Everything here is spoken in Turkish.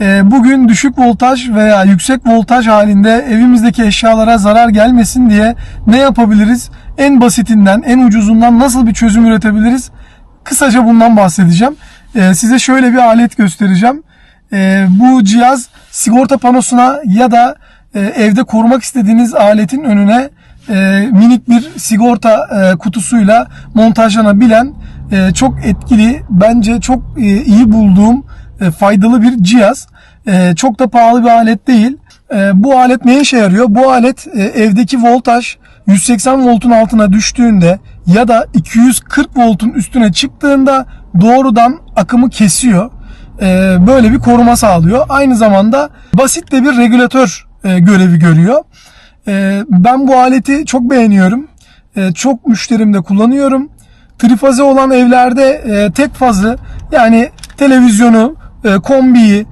Ee, bugün düşük voltaj veya yüksek voltaj halinde evimizdeki eşyalara zarar gelmesin diye ne yapabiliriz? En basitinden, en ucuzundan nasıl bir çözüm üretebiliriz? Kısaca bundan bahsedeceğim. Ee, size şöyle bir alet göstereceğim. Ee, bu cihaz sigorta panosuna ya da e, evde korumak istediğiniz aletin önüne e, minik bir sigorta e, kutusuyla montajlanabilen çok etkili, bence çok iyi bulduğum e, faydalı bir cihaz. E, çok da pahalı bir alet değil. E, bu alet neye işe yarıyor? Bu alet evdeki voltaj 180 voltun altına düştüğünde ya da 240 voltun üstüne çıktığında doğrudan akımı kesiyor. Böyle bir koruma sağlıyor. Aynı zamanda basit de bir regülatör görevi görüyor. Ben bu aleti çok beğeniyorum. Çok müşterimde kullanıyorum. Trifaze olan evlerde tek fazı yani televizyonu, e, kombiyi,